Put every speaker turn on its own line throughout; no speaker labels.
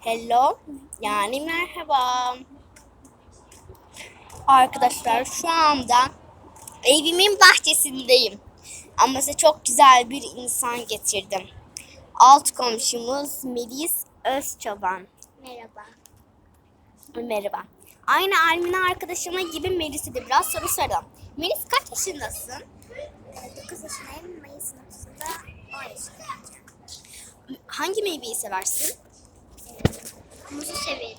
Hello, yani merhaba. Arkadaşlar şu anda evimin bahçesindeyim. Ama size çok güzel bir insan getirdim. Alt komşumuz Melis Özçoban.
Merhaba.
Merhaba. Aynı Almina arkadaşıma gibi Melis'e de biraz soru soralım. Melis kaç yaşındasın?
9 yaşındayım. Mayıs'ın 30'unda 10 yaşındayım.
Hangi meyveyi seversin?
Muzu severim.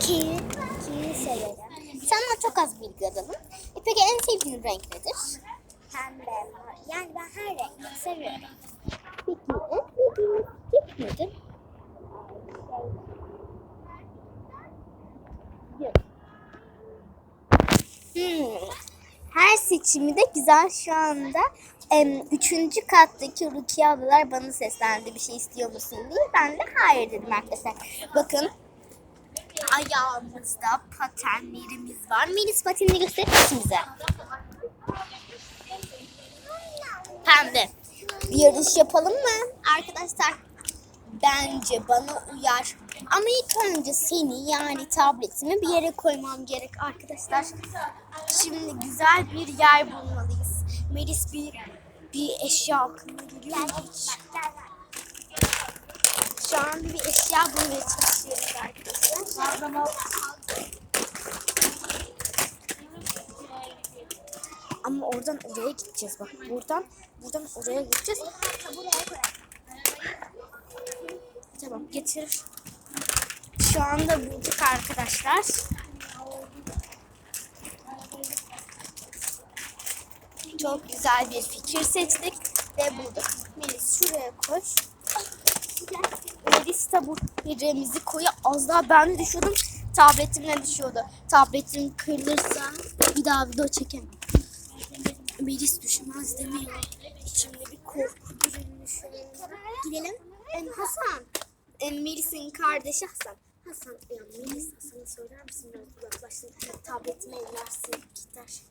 Kivi, kivi severim.
Senden çok az bilgi alalım. E peki en sevdiğin renk nedir?
Pembe. Yani ben her rengi seviyorum.
Peki en sevdiğin çiçek nedir? Hmm. Her seçimde güzel şu anda. Em, üçüncü kattaki Rukiye ablalar bana seslendi bir şey istiyor musun diye. Ben de hayır dedim arkadaşlar. Bakın ayağımızda patenlerimiz var. Melis patenini gösterir misin bize? Pembe. Bir yarış yapalım mı arkadaşlar? Bence bana uyar. Ama ilk önce seni yani tabletimi bir yere koymam gerek arkadaşlar. Şimdi güzel bir yer bulmalıyız. Melis bir bir eşya aklına geliyor. hiç? Şu an bir eşya bulmaya çalışıyoruz arkadaşlar. Ama oradan oraya gideceğiz bak. Buradan buradan oraya gideceğiz. Tamam getir. Şu anda bulduk arkadaşlar. Çok güzel bir fikir seçtik ve bulduk. Melis şuraya koş. Melis de bu koyu. Az daha ben düşüyordum. Tabletimle düşüyordu. Tabletim kırılırsa bir daha video çekemem. Melis düşmez demiyor. İçimde bir korku. Gidelim. Hasan. Em, Melis'in kardeşi Hasan. Hasan ya Melis Hasan'a söyler misin biraz uzaklaşsın. Tabletimi ellersin gider.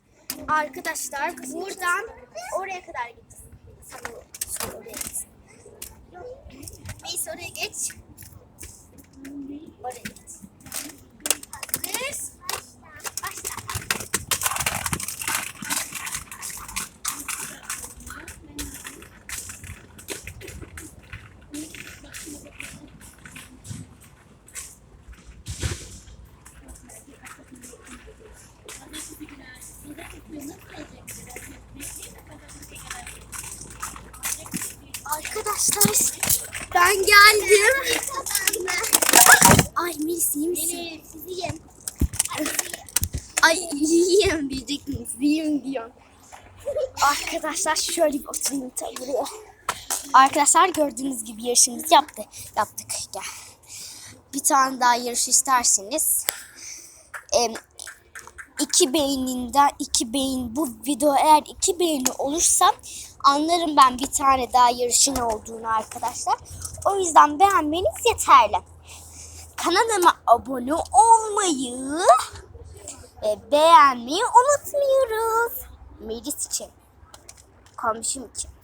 Arkadaşlar buradan oraya kadar gideceğiz. Sen o oraya git. Melis oraya geç. Oraya geç. Arkadaşlar ben geldim. Ay Melis iyi misin?
Yem.
Ay iyiyim diyecektiniz. İyiyim diyorum. Arkadaşlar şöyle bir oturayım tabii buraya. Arkadaşlar gördüğünüz gibi yarışımızı yaptı. Yaptık. Gel. Bir tane daha yarış isterseniz em, iki beyninden iki beyin bu video eğer iki beğeni olursa anlarım ben bir tane daha yarışın olduğunu arkadaşlar. O yüzden beğenmeniz yeterli. Kanalıma abone olmayı ve beğenmeyi unutmuyoruz. Melis için, komşum için.